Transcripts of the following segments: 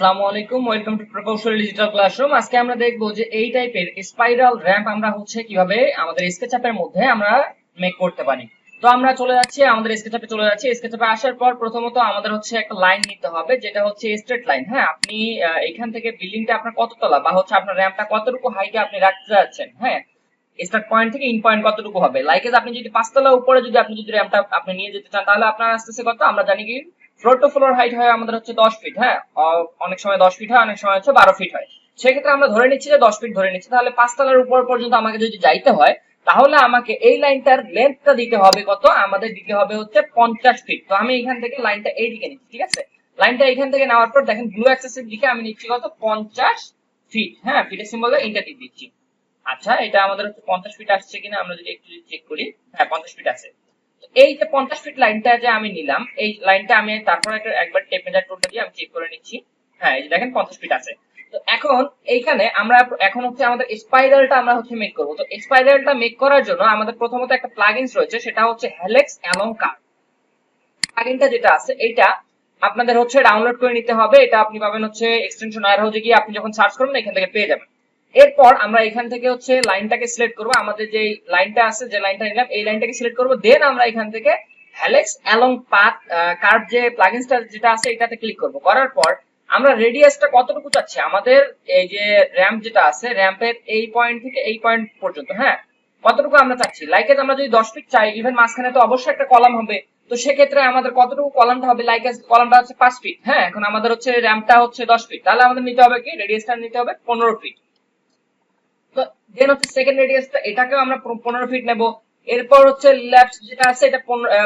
আসসালামু আলাইকুম, welcome to প্রকৌশল ডিজিটাল ক্লাসরুম আজকে আমরা দেখব যে এই টাইপের স্পাইরাল র্যাম্প আমরা হচ্ছে কীভাবে আমাদের স্কেচআপের মধ্যে আমরা মেক করতে পারি। তো আমরা চলে যাচ্ছি, আমাদের স্কেচআপে চলে যাচ্ছি। স্কেচআপে আসার পর প্রথমত আমাদের হচ্ছে একটা লাইন নিতে হবে, যেটা হচ্ছে স্ট্রেট লাইন হ্যাঁ আপনি এখান থেকে বিল্ডিংটা আপনার কত তলা বা হচ্ছে আপনার র্যাম্পটা কতটুকু হাইটে আপনি রাখতে যাচ্ছেন হ্যাঁ? স্টার্ট পয়েন্ট থেকে ইন পয়েন্ট কতটুকু হবে? লাইক আপনি যদি পাঁচতলা উপরে যদি আপনি যদি র্যাম্পটা আপনি নিয়ে যেতে চান, তাহলে আপনার আসতেছে কত? আমরা জানি কি ফ্লোর টু ফ্লোর হাইট হয় আমাদের হচ্ছে দশ ফিট হ্যাঁ? অনেক সময় দশ ফিট হয়, অনেক সময় হচ্ছে বারো ফিট হয়। সেক্ষেত্রে আমরা ধরে নিচ্ছি যে দশ ফিট ধরে নিচ্ছি। তাহলে পাঁচতলার উপর পর্যন্ত আমাকে যদি যাইতে হয়, তাহলে আমাকে এই লাইনটার লেন্থটা দিতে হবে কত? আমাদের দিতে হবে হচ্ছে পঞ্চাশ ফিট তো আমি এখান থেকে লাইনটা এই এইদিকে নিচ্ছি, ঠিক আছে? লাইনটা এখান থেকে নেওয়ার পর দেখেন ব্লু অ্যাক্সেসের দিকে আমি নিচ্ছি কত? পঞ্চাশ ফিট হ্যাঁ? ফিটের সিম্বল ইন্টারটিভ দিচ্ছি। আচ্ছা এটা আমাদের হচ্ছে পঞ্চাশ ফিট আসছে কিনা আমরা যদি একটু চেক করি। হ্যাঁ পঞ্চাশ ফিট আছে। এই যে পঞ্চাশ ফিট লাইনটা যে আমি নিলাম, এই লাইনটা আমি তারপর একবার টেপ মেজার টুলটা দিয়ে আমি চেক করে নিচ্ছি। হ্যাঁ এই দেখেন পঞ্চাশ ফিট আছে। তো এখন এইখানে আমরা, এখন হচ্ছে আমাদের স্পাইরালটা আমরা হচ্ছে মেক করব। তো স্পাইরালটা মেক করার জন্য আমাদের প্রথমত একটা প্লাগইনস রয়েছে, সেটা হচ্ছে হেলেক্স অ্যালং কার প্লাগইনটা যেটা আছে, এইটা আপনাদের হচ্ছে ডাউনলোড করে নিতে হবে। এটা আপনি পাবেন হচ্ছে এক্সটেনশন আর হচ্ছে গিয়ে আপনি যখন সার্চ করবেন, এখান থেকে পেয়ে যাবেন। এরপর আমরা এখান থেকে হচ্ছে লাইনটাকে সিলেক্ট করব। আমাদের যে লাইনটা আছে, যে লাইনটা নিলাম, এই লাইনটাকে সিলেক্ট করব। দেন আমরা এখান থেকে হ্যালেক্স অ্যালং পাথ কার্ভ যে প্লাগইনসটা যেটা আছে, এটাতে ক্লিক করব। করার পর আমরা রেডিয়াসটা কতটুকু চাচ্ছি? আমাদের এই যে র্যাম্প যেটা আছে র্যাম্পের এই পয়েন্ট থেকে এই পয়েন্ট পর্যন্ত হ্যাঁ? কতটুকু আমরা চাচ্ছি? লাইকে আমরা যদি দশ ফিট চাই ইভেন মাঝখানে তো অবশ্যই একটা কলাম হবে। তো সেক্ষেত্রে আমাদের কতটুকু কলামটা হবে? লাইক কলামটা হচ্ছে পাঁচ ফিট হ্যাঁ? এখন আমাদের হচ্ছে র্যাম্পটা হচ্ছে দশ ফিট তাহলে আমাদের নিতে হবে কি? রেডিয়াসটা নিতে হবে পনেরো ফিট তো দেন হচ্ছে সেকেন্ড এটাকেও আমরা পনেরো- ফিট নেব। এরপর হচ্ছে ল্যাব যেটা আছে, এটা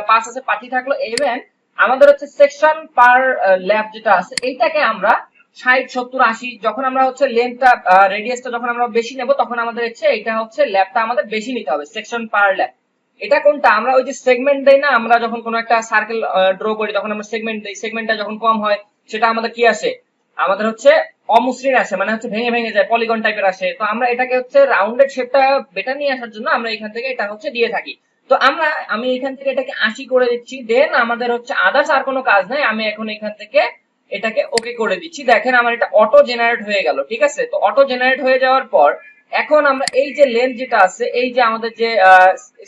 পাঁচ আছে পাঁচই থাকল। ইভেন আমাদের হচ্ছে সেকশন পার ল্যাব যেটা আছে, এইটাকে আমরা ষাট, সত্তর, আশি, যখন আমরা হচ্ছে লেন্থটা রেডিয়াসটা যখন আমরা বেশি নেব, তখন আমাদের হচ্ছে এটা হচ্ছে ল্যাবটা আমাদের বেশি নিতে হবে সেকশন পার ল্যাব এটা কোনটা? আমরা ওই যে সেগমেন্ট দেই না, আমরা যখন কোনো একটা সার্কেল ড্র করি, তখন আমরা সেগমেন্ট দেই। সেগমেন্টটা যখন কম হয়, সেটা আমাদের কি আসে? আমাদের হচ্ছে অমসৃণ আসে মানে হচ্ছে ভেঙে ভেঙে যায় পলিগন টাইপের আসে। তো আমরা এটাকে হচ্ছে রাউন্ডেড শেপটা বেটার নিয়ে আসার জন্য আমরা এখান থেকে এটা হচ্ছে দিয়ে থাকি। তো আমরা, আমি এখান থেকে এটাকে আশি করে দিচ্ছি দেন আমাদের হচ্ছে আদার্স আর কোনো কাজ নাই, আমি এখন এখান থেকে এটাকে ওকে করে দিচ্ছি। দেখেন আমার এটা অটো জেনারেট হয়ে গেল, ঠিক আছে? তো অটো জেনারেট হয়ে যাওয়ার পর, এখন আমরা এই যে লেন্থ যেটা আছে, এই যে আমাদের যে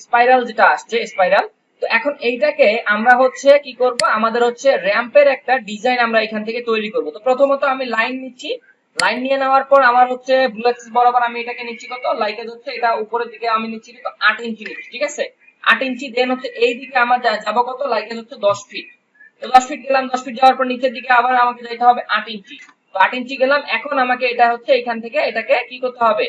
স্পাইরাল যেটা আসছে স্পাইরাল তো এখন এইটাকে আমরা হচ্ছে কি করব? আমাদের হচ্ছে র্যাম্পের একটা ডিজাইন আমরা এখান থেকে তৈরি করব। তো প্রথমত আমি লাইন নিচ্ছি। লাইন নিয়ে নেওয়ার পর আমার হচ্ছে ব্লু বরাবর আমি এটাকে নিচ্ছি কত? লাইকে হচ্ছে এটা উপরের দিকে আমি নিচ্ছি কত? আট ইঞ্চি নিচ্ছি, ঠিক আছে? আট ইঞ্চি দেন হচ্ছে এই দিকে আমার যাব কত? লাইকে হচ্ছে দশ ফিট তো দশ ফিট গেলাম, দশ ফিট যাওয়ার পর নিচের দিকে আবার আমাকে যেতে হবে আট ইঞ্চি। তো আট ইঞ্চি গেলাম, এখন আমাকে এটা হচ্ছে এখান থেকে এটাকে কি করতে হবে?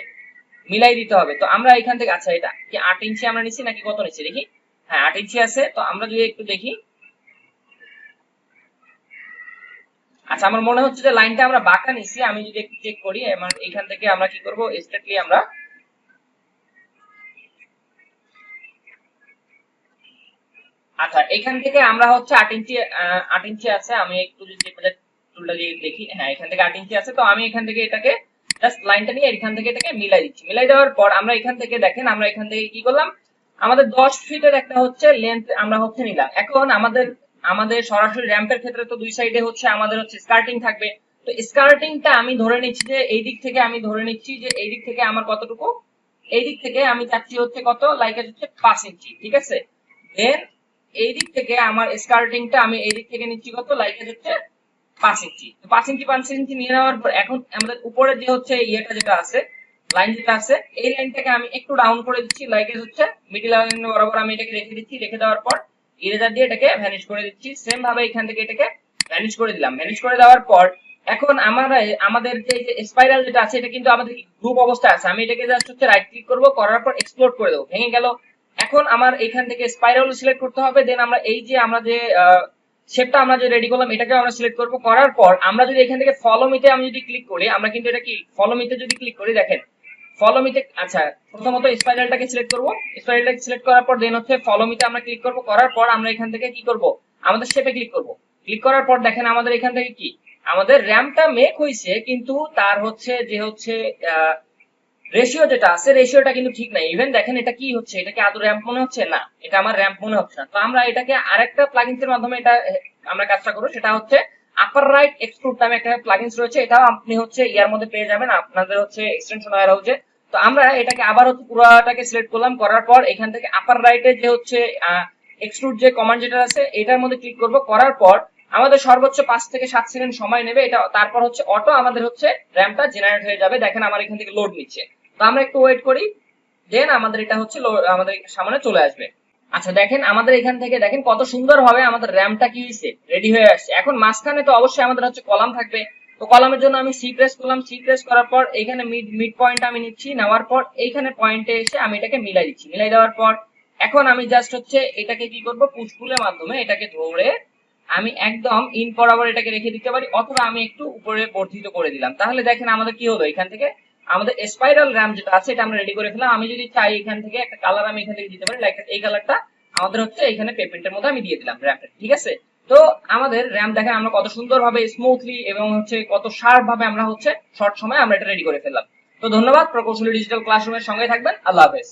মিলাই দিতে হবে। তো আমরা এখান থেকে আচ্ছা এটা কি আট ইঞ্চি আমরা নিচ্ছি নাকি কত নিচ্ছি? দেখি। হ্যাঁ ইঞ্চি আছে, তো আমরা যদি একটু দেখি। আচ্ছা আমার মনে হচ্ছে যে লাইনটা আমরা বাঁকা নিছি, আমি যদি একটু চেক করি এখান থেকে আমরা কি করব? স্ট্রেটলি আমরা আচ্ছা এখান থেকে আমরা হচ্ছে আট ইঞ্চি আট ইঞ্চি আছে, আমি একটু যদি টুলটা দিয়ে দেখি। হ্যাঁ এখান থেকে আট ইঞ্চি আছে, তো আমি এখান থেকে এটাকে জাস্ট লাইনটা নিয়ে এখান থেকে এটাকে মিলাই দিচ্ছি। মিলাই দেওয়ার পর আমরা এখান থেকে দেখেন, আমরা এখান থেকে কি করলাম? আমাদের দশ ফিটের একটা হচ্ছে লেন্থ আমরা হচ্ছে নিলাম। এখন আমাদের আমাদের সরাসরি র্যাম্পের ক্ষেত্রে তো দুই সাইডে হচ্ছে আমাদের হচ্ছে স্কার্টিং থাকবে। তো স্কার্টিংটা আমি ধরে নিচ্ছি যে এই দিক থেকে আমি ধরে নিচ্ছি যে এই দিক থেকে আমার কতটুকু? এই দিক থেকে আমি চাচ্ছি হচ্ছে কত? লাইক হচ্ছে পাঁচ ইঞ্চি, ঠিক আছে? দেন এই দিক থেকে আমার স্কার্টিংটা আমি এই দিক থেকে নিচ্ছি কত? লাইক হচ্ছে পাঁচ ইঞ্চি। পাঁচ ইঞ্চি পাঁচ ইঞ্চি নিয়ে নেওয়ার পর এখন আমাদের উপরে যে হচ্ছে ইয়েটা যেটা আছে লাইন যেটা আছে, এই লাইনটাকে আমি একটু ডাউন করে দিচ্ছি লাইক হচ্ছে মিডিল লাইন বরাবর আমি এটাকে রেখে দিচ্ছি, রেখে দেওয়ার পর ইরেজার দিয়ে এটাকে ভ্যানিশ করে দিচ্ছি। সেম ভাবে এখান থেকে এটাকে ভ্যানিশ করে দিলাম। ভ্যানিশ করে দেওয়ার পর এখন আমার আমাদের যে স্পাইরাল যেটা আছে, এটা কিন্তু আমাদের গ্রুপ অবস্থায় আছে। আমি এটাকে জাস্ট হচ্ছে রাইট ক্লিক করব, করার পর এক্সপ্লোর করে দেবো। ভেঙে গেল। এখন আমার এখান থেকে স্পাইরাল সিলেক্ট করতে হবে দেন আমরা এই যে, আমরা যে শেপটা আমরা যে রেডি করলাম এটাকে আমরা সিলেক্ট করব। করার পর আমরা যদি এখান থেকে ফলো মিতে আমি যদি ক্লিক করি, আমরা কিন্তু এটা কি ফলো মিতে যদি ক্লিক করি, দেখেন ফলো মিতে আচ্ছা প্রথমত স্পাইরালটাকে সিলেক্ট করব। স্পাইরালটাকে সিলেক্ট করার পর দেন হচ্ছে ফলো মিতে আমরা ক্লিক করব। করার পর আমরা এখান থেকে কি করব? আমাদের শেপে ক্লিক করব। ক্লিক করার পর দেখেন আমাদের এখান থেকে কি? আমাদের র্যামটা মেক হয়েছে, কিন্তু তার হচ্ছে যে হচ্ছে রেশিও যেটা আছে রেশিওটা কিন্তু ঠিক নাই। ইভেন দেখেন এটা কি হচ্ছে? এটা কি আদৌ র্যাম্প মনে হচ্ছে? না, এটা আমার র্যাম্প মনে হচ্ছে না। তো আমরা এটাকে আরেকটা প্লাগইনস এর মাধ্যমে এটা, আমরা কাজটা করব। সেটা হচ্ছে আপার রাইট এক্সক্লুড নামে একটা প্লাগইনস রয়েছে। এটাও আপনি হচ্ছে ইয়ার মধ্যে পেয়ে যাবেন। আপনাদের হচ্ছে এক্সটেনশন ওয়্যার হাউসে তো আমরা এটাকে আবার হচ্ছে পুরোটাকে সিলেক্ট করলাম, করার পর এখান থেকে আপার রাইটে যে হচ্ছে এক্সক্লুড যে কমান্ড যেটা আছে, এটার মধ্যে ক্লিক করব, করার পর আমাদের সর্বোচ্চ পাঁচ থেকে সাত সেকেন্ড সময় নেবে, এটা তারপর হচ্ছে অটো আমাদের হচ্ছে র্যামটা জেনারেট হয়ে যাবে, দেখেন আমার এখান থেকে লোড নিচ্ছে। তো আমরা একটু ওয়েট করি দেন আমাদের এটা হচ্ছে আমাদের সামনে চলে আসবে। আচ্ছা দেখেন আমাদের এখান থেকে, দেখেন কত সুন্দর ভাবে আমাদের র্যামটা কি হয়েছে রেডি হয়ে আসছে। এখন মাঝখানে তো অবশ্যই আমাদের হচ্ছে কলাম থাকবে তো কলামের জন্য আমি সি প্রেস করলাম। সি প্রেস করার পর এইখানে মিড মিড পয়েন্ট আমি নিচ্ছি। নেওয়ার পর এইখানে পয়েন্টে এসে আমি এটাকে মিলাই দিচ্ছি। মিলাই দেওয়ার পর এখন আমি জাস্ট হচ্ছে এটাকে কি করব? পুশ পুলের মাধ্যমে এটাকে ধরে আমি একদম ইন বরাবর এটাকে রেখে দিতে পারি, অথবা আমি একটু উপরে বর্ধিত করে দিলাম। তাহলে দেখেন আমাদের কি হলো? এখান থেকে আমাদের স্পাইরাল র্যাম যেটা আছে, এটা আমরা রেডি করে ফেলাম আমি যদি চাই এখান থেকে একটা কালার আমি এখান থেকে দিতে পারি লাইক এই কালারটা আমাদের হচ্ছে এখানে পেপেন্টের মধ্যে আমি দিয়ে দিলাম র্যামটা ঠিক আছে? তো আমাদের র্যাম দেখেন আমরা কত সুন্দর ভাবে স্মুথলি এবং হচ্ছে কত শার্প ভাবে আমরা হচ্ছে শর্ট সময় আমরা এটা রেডি করে ফেললাম। তো ধন্যবাদ, প্রকৌশলী ডিজিটাল ক্লাসরুমের সঙ্গে থাকবেন। আল্লাহ হাফেজ।